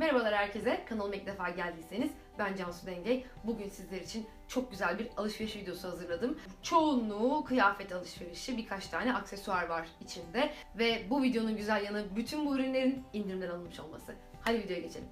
Merhabalar herkese. Kanalıma ilk defa geldiyseniz ben Cansu Dengey. Bugün sizler için çok güzel bir alışveriş videosu hazırladım. Çoğunluğu kıyafet alışverişi, birkaç tane aksesuar var içinde. Ve bu videonun güzel yanı bütün bu ürünlerin indirimden alınmış olması. Hadi videoya geçelim.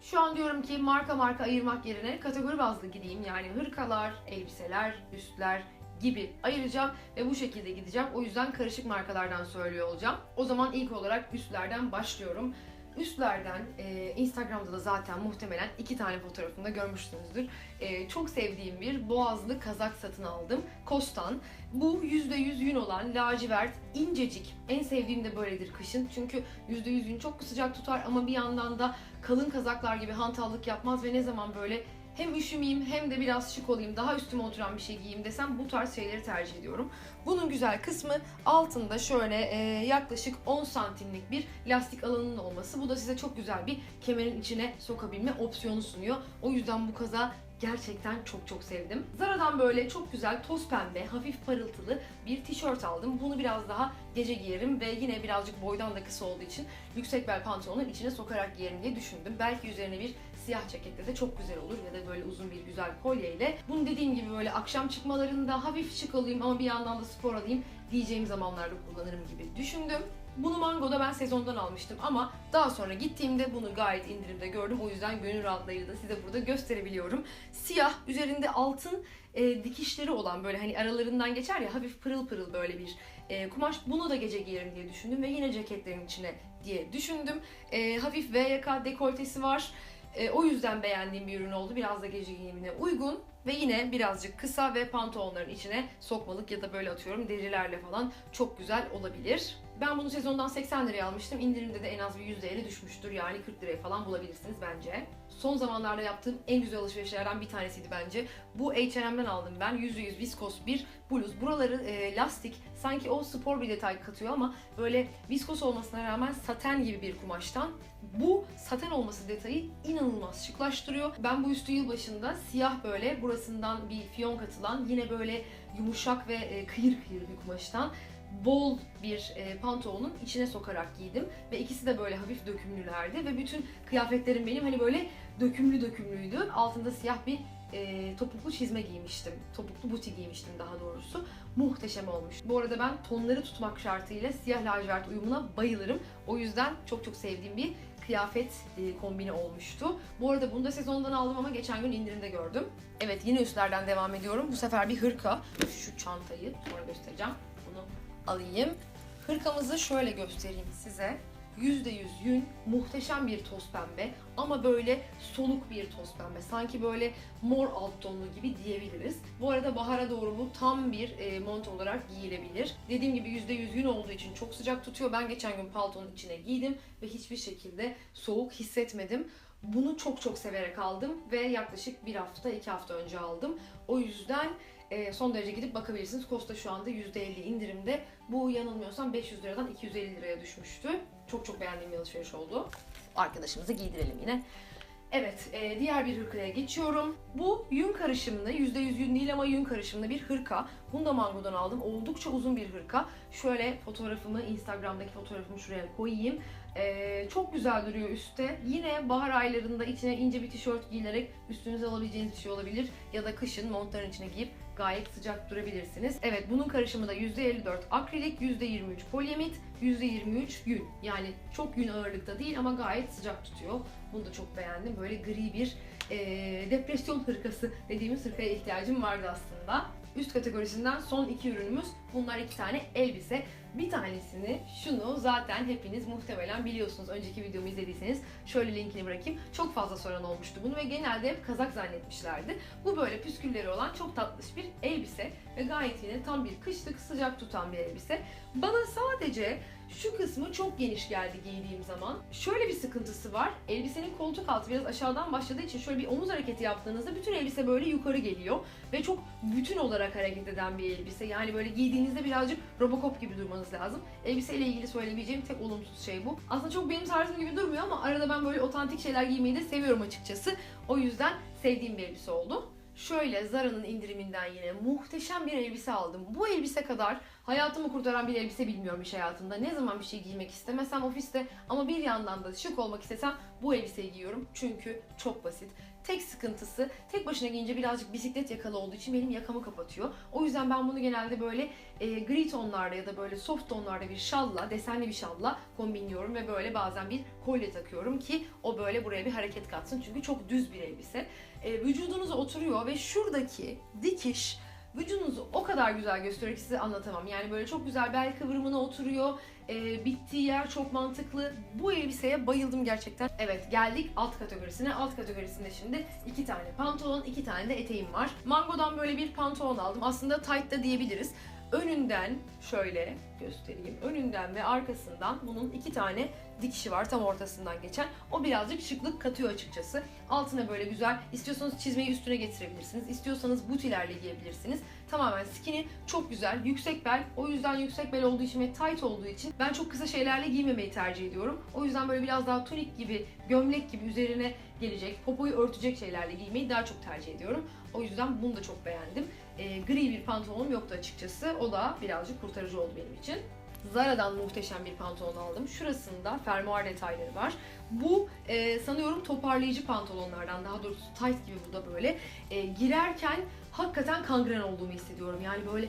Şu an diyorum ki marka marka ayırmak yerine kategori bazlı gideyim. Yani hırkalar, elbiseler, üstler gibi ayıracağım ve bu şekilde gideceğim. O yüzden karışık markalardan söylüyor olacağım. O zaman ilk olarak üstlerden başlıyorum. Üstlerden e, Instagram'da da zaten muhtemelen iki tane fotoğrafımda görmüşsünüzdür. E, çok sevdiğim bir boğazlı kazak satın aldım. Kostan. Bu %100 yün olan lacivert, incecik. En sevdiğim de böyledir kışın. Çünkü %100 yün çok sıcak tutar ama bir yandan da kalın kazaklar gibi hantallık yapmaz ve ne zaman böyle hem üşümeyeyim hem de biraz şık olayım, daha üstüme oturan bir şey giyeyim desem bu tarz şeyleri tercih ediyorum. Bunun güzel kısmı altında şöyle e, yaklaşık 10 santimlik bir lastik alanının olması. Bu da size çok güzel bir kemerin içine sokabilme opsiyonu sunuyor. O yüzden bu kaza gerçekten çok çok sevdim. Zara'dan böyle çok güzel toz pembe, hafif parıltılı bir tişört aldım. Bunu biraz daha gece giyerim ve yine birazcık boydan da kısa olduğu için yüksek bel pantolonun içine sokarak giyerim diye düşündüm. Belki üzerine bir siyah ceketle de çok güzel olur ya da böyle uzun bir güzel kolyeyle. Bunu dediğim gibi böyle akşam çıkmalarında hafif şık olayım ama bir yandan da spor alayım diyeceğim zamanlarda kullanırım gibi düşündüm. Bunu Mango'da ben sezondan almıştım ama daha sonra gittiğimde bunu gayet indirimde gördüm. O yüzden gönül rahatlığıyla da size burada gösterebiliyorum. Siyah, üzerinde altın e, dikişleri olan böyle hani aralarından geçer ya hafif pırıl pırıl böyle bir e, kumaş. Bunu da gece giyerim diye düşündüm ve yine ceketlerin içine diye düşündüm. E, hafif V yaka dekoltesi var. E, o yüzden beğendiğim bir ürün oldu. Biraz da gece giyimine uygun ve yine birazcık kısa ve pantolonların içine sokmalık ya da böyle atıyorum derilerle falan çok güzel olabilir. Ben bunu sezondan 80 liraya almıştım. İndirimde de en az bir %50 düşmüştür. Yani 40 liraya falan bulabilirsiniz bence. Son zamanlarda yaptığım en güzel alışverişlerden bir tanesiydi bence. Bu H&M'den aldım ben. %100 viskos bir bluz. Buraları e, lastik. Sanki o spor bir detay katıyor ama böyle viskos olmasına rağmen saten gibi bir kumaştan. Bu saten olması detayı inanılmaz şıklaştırıyor. Ben bu üstü yılbaşında siyah böyle burasından bir fiyon katılan yine böyle yumuşak ve e, kıyır kıyır bir kumaştan bol bir e, pantolonun içine sokarak giydim ve ikisi de böyle hafif dökümlülerdi ve bütün kıyafetlerim benim hani böyle dökümlü dökümlüydü. Altında siyah bir e, topuklu çizme giymiştim. Topuklu buti giymiştim daha doğrusu. Muhteşem olmuş. Bu arada ben tonları tutmak şartıyla siyah lacivert uyumuna bayılırım. O yüzden çok çok sevdiğim bir kıyafet e, kombini olmuştu. Bu arada bunu da sezondan aldım ama geçen gün indirimde gördüm. Evet yine üstlerden devam ediyorum. Bu sefer bir hırka. Şu çantayı sonra göstereceğim. Alayım. Hırkamızı şöyle göstereyim size. %100 yün, muhteşem bir toz pembe ama böyle soluk bir toz pembe. Sanki böyle mor alt tonlu gibi diyebiliriz. Bu arada bahara doğru bu tam bir e, mont olarak giyilebilir. Dediğim gibi %100 yün olduğu için çok sıcak tutuyor. Ben geçen gün paltonun içine giydim ve hiçbir şekilde soğuk hissetmedim. Bunu çok çok severek aldım ve yaklaşık bir hafta, iki hafta önce aldım. O yüzden e, son derece gidip bakabilirsiniz. Costa şu anda %50 indirimde. Bu yanılmıyorsam 500 liradan 250 liraya düşmüştü. Çok çok beğendiğim bir alışveriş oldu. Arkadaşımızı giydirelim yine. Evet, e, diğer bir hırkaya geçiyorum. Bu yün karışımlı, %100 yün değil ama yün karışımlı bir hırka. Bunu da Mango'dan aldım. Oldukça uzun bir hırka. Şöyle fotoğrafımı, Instagram'daki fotoğrafımı şuraya koyayım. E, çok güzel duruyor üstte. Yine bahar aylarında içine ince bir tişört giyilerek üstünüze alabileceğiniz bir şey olabilir. Ya da kışın montların içine giyip gayet sıcak durabilirsiniz. Evet bunun karışımı da %54 akrilik, %23 polyamit, %23 yün. Yani çok yün ağırlıkta değil ama gayet sıcak tutuyor. Bunu da çok beğendim. Böyle gri bir e, depresyon hırkası dediğimiz hırkaya ihtiyacım vardı aslında. Üst kategorisinden son iki ürünümüz. Bunlar iki tane elbise. Bir tanesini şunu zaten hepiniz muhtemelen biliyorsunuz. Önceki videomu izlediyseniz şöyle linkini bırakayım. Çok fazla soran olmuştu bunu ve genelde hep kazak zannetmişlerdi. Bu böyle püskülleri olan çok tatlış bir elbise ve gayet yine tam bir kışlık sıcak tutan bir elbise. Bana sadece şu kısmı çok geniş geldi giydiğim zaman. Şöyle bir sıkıntısı var. Elbisenin koltuk altı biraz aşağıdan başladığı için şöyle bir omuz hareketi yaptığınızda bütün elbise böyle yukarı geliyor. Ve çok bütün olarak hareket eden bir elbise. Yani böyle giydiğinizde birazcık Robocop gibi durmanız lazım. Elbiseyle ilgili söyleyebileceğim tek olumsuz şey bu. Aslında çok benim tarzım gibi durmuyor ama arada ben böyle otantik şeyler giymeyi de seviyorum açıkçası. O yüzden sevdiğim bir elbise oldu. Şöyle Zara'nın indiriminden yine muhteşem bir elbise aldım. Bu elbise kadar hayatımı kurtaran bir elbise bilmiyorum iş hayatında. Ne zaman bir şey giymek istemesem ofiste ama bir yandan da şık olmak istesem bu elbiseyi giyiyorum. Çünkü çok basit. Tek sıkıntısı tek başına giyince birazcık bisiklet yakalı olduğu için benim yakamı kapatıyor. O yüzden ben bunu genelde böyle e, gri tonlarda ya da böyle soft tonlarda bir şalla, desenli bir şalla kombinliyorum ve böyle bazen bir kolye takıyorum ki o böyle buraya bir hareket katsın. Çünkü çok düz bir elbise. E, vücudunuza oturuyor ve şuradaki dikiş vücudunuzu o kadar güzel gösteriyor ki size anlatamam. Yani böyle çok güzel bel kıvrımına oturuyor. E, bittiği yer çok mantıklı. Bu elbiseye bayıldım gerçekten. Evet geldik alt kategorisine. Alt kategorisinde şimdi iki tane pantolon, iki tane de eteğim var. Mango'dan böyle bir pantolon aldım. Aslında tight da diyebiliriz. Önünden şöyle göstereyim. Önünden ve arkasından bunun iki tane dikişi var tam ortasından geçen. O birazcık şıklık katıyor açıkçası. Altına böyle güzel, istiyorsanız çizmeyi üstüne getirebilirsiniz. İstiyorsanız butilerle giyebilirsiniz. Tamamen skinny, çok güzel, yüksek bel. O yüzden yüksek bel olduğu için ve tight olduğu için ben çok kısa şeylerle giymemeyi tercih ediyorum. O yüzden böyle biraz daha tunik gibi, gömlek gibi üzerine gelecek, popoyu örtecek şeylerle giymeyi daha çok tercih ediyorum. O yüzden bunu da çok beğendim. Ee, gri bir pantolonum yoktu açıkçası. O da birazcık kurtarıcı oldu benim için. Zara'dan muhteşem bir pantolon aldım. Şurasında fermuar detayları var. Bu e, sanıyorum toparlayıcı pantolonlardan daha doğrusu tight gibi bu da böyle. E, girerken hakikaten kangren olduğumu hissediyorum. Yani böyle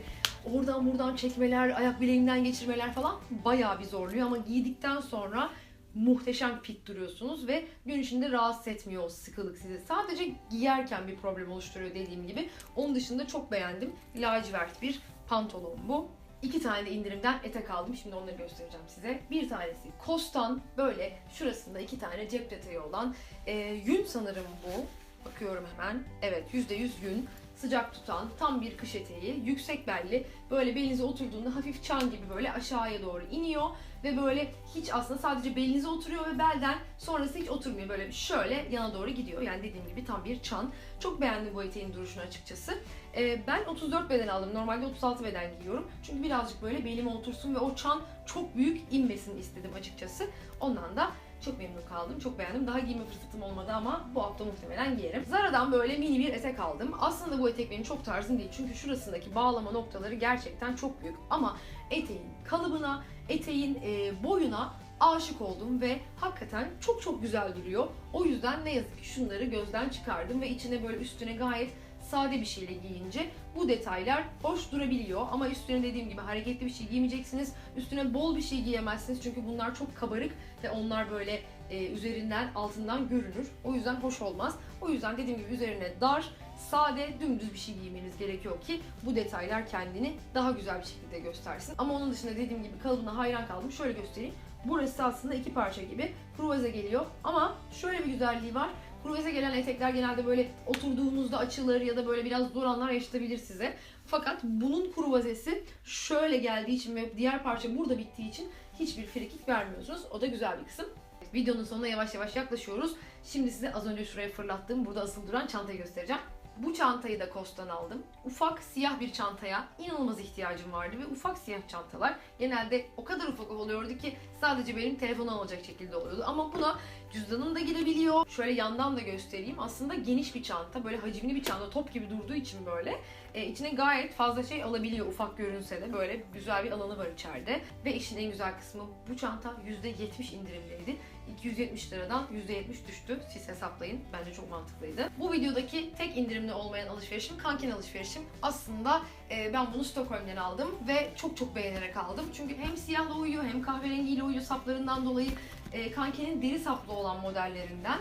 oradan buradan çekmeler, ayak bileğimden geçirmeler falan bayağı bir zorluyor ama giydikten sonra muhteşem fit duruyorsunuz ve gün içinde rahatsız etmiyor o sıkılık sizi. Sadece giyerken bir problem oluşturuyor dediğim gibi. Onun dışında çok beğendim. Lacivert bir pantolon bu. İki tane de indirimden etek aldım. Şimdi onları göstereceğim size. Bir tanesi Kostan böyle şurasında iki tane cep detayı olan e, yün sanırım bu. Bakıyorum hemen. Evet %100 yün. Sıcak tutan tam bir kış eteği. Yüksek belli. Böyle belinize oturduğunda hafif çan gibi böyle aşağıya doğru iniyor. Ve böyle hiç aslında sadece belinize oturuyor ve belden sonrası hiç oturmuyor. Böyle şöyle yana doğru gidiyor. Yani dediğim gibi tam bir çan. Çok beğendim bu eteğin duruşunu açıkçası. Ee, ben 34 beden aldım. Normalde 36 beden giyiyorum. Çünkü birazcık böyle belime otursun ve o çan çok büyük inmesin istedim açıkçası. Ondan da çok memnun kaldım. Çok beğendim. Daha giyme fırsatım olmadı ama bu hafta muhtemelen giyerim. Zara'dan böyle mini bir etek aldım. Aslında bu etek benim çok tarzım değil. Çünkü şurasındaki bağlama noktaları gerçekten çok büyük. Ama eteğin kalıbına, eteğin e, boyuna aşık oldum ve hakikaten çok çok güzel duruyor. O yüzden ne yazık ki şunları gözden çıkardım ve içine böyle üstüne gayet sade bir şeyle giyince bu detaylar hoş durabiliyor ama üstüne dediğim gibi hareketli bir şey giymeyeceksiniz. Üstüne bol bir şey giyemezsiniz çünkü bunlar çok kabarık ve onlar böyle e, üzerinden altından görünür. O yüzden hoş olmaz. O yüzden dediğim gibi üzerine dar, sade, dümdüz bir şey giymeniz gerekiyor ki bu detaylar kendini daha güzel bir şekilde göstersin. Ama onun dışında dediğim gibi kalıbına hayran kaldım. Şöyle göstereyim. Burası aslında iki parça gibi kruvaze geliyor ama şöyle bir güzelliği var. Kruvaze gelen etekler genelde böyle oturduğunuzda açılır ya da böyle biraz zor anlar yaşatabilir size. Fakat bunun kruvazesi şöyle geldiği için ve diğer parça burada bittiği için hiçbir frikik vermiyorsunuz. O da güzel bir kısım. Videonun sonuna yavaş yavaş yaklaşıyoruz. Şimdi size az önce şuraya fırlattığım burada asıl duran çantayı göstereceğim. Bu çantayı da Kost'tan aldım. Ufak siyah bir çantaya inanılmaz ihtiyacım vardı ve ufak siyah çantalar genelde o kadar ufak oluyordu ki sadece benim telefonu alacak şekilde oluyordu. Ama buna cüzdanım da girebiliyor. Şöyle yandan da göstereyim. Aslında geniş bir çanta, böyle hacimli bir çanta, top gibi durduğu için böyle e, içine gayet fazla şey alabiliyor ufak görünse de böyle güzel bir alanı var içeride. Ve işin en güzel kısmı bu çanta %70 indirimdeydi. 270 liradan %70 düştü. Siz hesaplayın. Bence çok mantıklıydı. Bu videodaki tek indirimli olmayan alışverişim kankin alışverişim. Aslında e, ben bunu Stockholm'den aldım ve çok çok beğenerek aldım. Çünkü hem siyahla uyuyor hem kahverengiyle uyuyor saplarından dolayı. E, kankinin deri saplı olan modellerinden.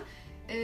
E,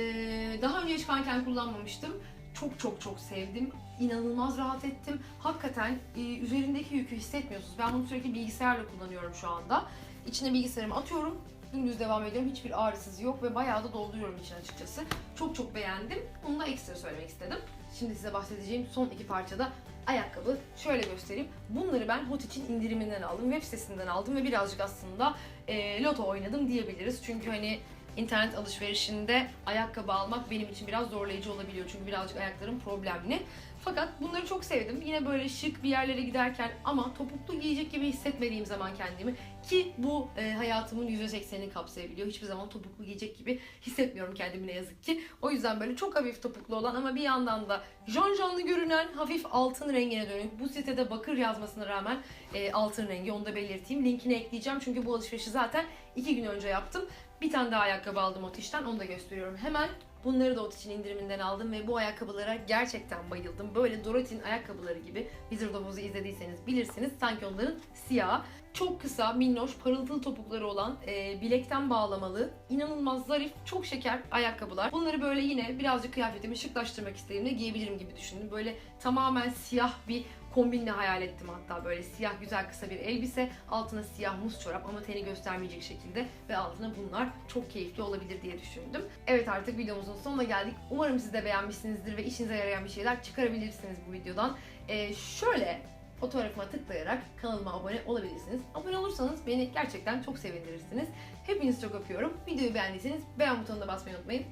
daha önce hiç kanken kullanmamıştım. Çok çok çok sevdim. İnanılmaz rahat ettim. Hakikaten e, üzerindeki yükü hissetmiyorsunuz. Ben bunu sürekli bilgisayarla kullanıyorum şu anda. İçine bilgisayarımı atıyorum. Dümdüz devam ediyorum. Hiçbir ağrısız yok ve bayağı da dolduruyorum için açıkçası. Çok çok beğendim. Bunu da ekstra söylemek istedim. Şimdi size bahsedeceğim son iki parçada ayakkabı. Şöyle göstereyim. Bunları ben Hot için indiriminden aldım. Web sitesinden aldım ve birazcık aslında e, loto oynadım diyebiliriz. Çünkü hani internet alışverişinde ayakkabı almak benim için biraz zorlayıcı olabiliyor. Çünkü birazcık ayaklarım problemli. Fakat bunları çok sevdim. Yine böyle şık bir yerlere giderken ama topuklu giyecek gibi hissetmediğim zaman kendimi ki bu e, hayatımın %80'ini kapsayabiliyor. Hiçbir zaman topuklu giyecek gibi hissetmiyorum kendimi ne yazık ki. O yüzden böyle çok hafif topuklu olan ama bir yandan da jan janlı görünen hafif altın rengine dönük. Bu sitede bakır yazmasına rağmen e, altın rengi onu da belirteyim. Linkini ekleyeceğim çünkü bu alışverişi zaten iki gün önce yaptım. Bir tane daha ayakkabı aldım Otiş'ten onu da gösteriyorum hemen. Bunları da Otiş'in indiriminden aldım ve bu ayakkabılara gerçekten bayıldım. Böyle Dorothy'nin ayakkabıları gibi Wizard of Oz'u izlediyseniz bilirsiniz. Sanki onların siyah, çok kısa, minnoş, parıltılı topukları olan, e, bilekten bağlamalı, inanılmaz zarif, çok şeker ayakkabılar. Bunları böyle yine birazcık kıyafetimi şıklaştırmak istediğimde giyebilirim gibi düşündüm. Böyle tamamen siyah bir kombinle hayal ettim hatta böyle siyah güzel kısa bir elbise, altına siyah muz çorap ama teni göstermeyecek şekilde ve altına bunlar çok keyifli olabilir diye düşündüm. Evet artık videomuzun sonuna geldik. Umarım siz de beğenmişsinizdir ve işinize yarayan bir şeyler çıkarabilirsiniz bu videodan. Ee, şöyle fotoğrafıma tıklayarak kanalıma abone olabilirsiniz. Abone olursanız beni gerçekten çok sevindirirsiniz. Hepinizi çok öpüyorum. Videoyu beğendiyseniz beğen butonuna basmayı unutmayın.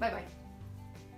Bay bay.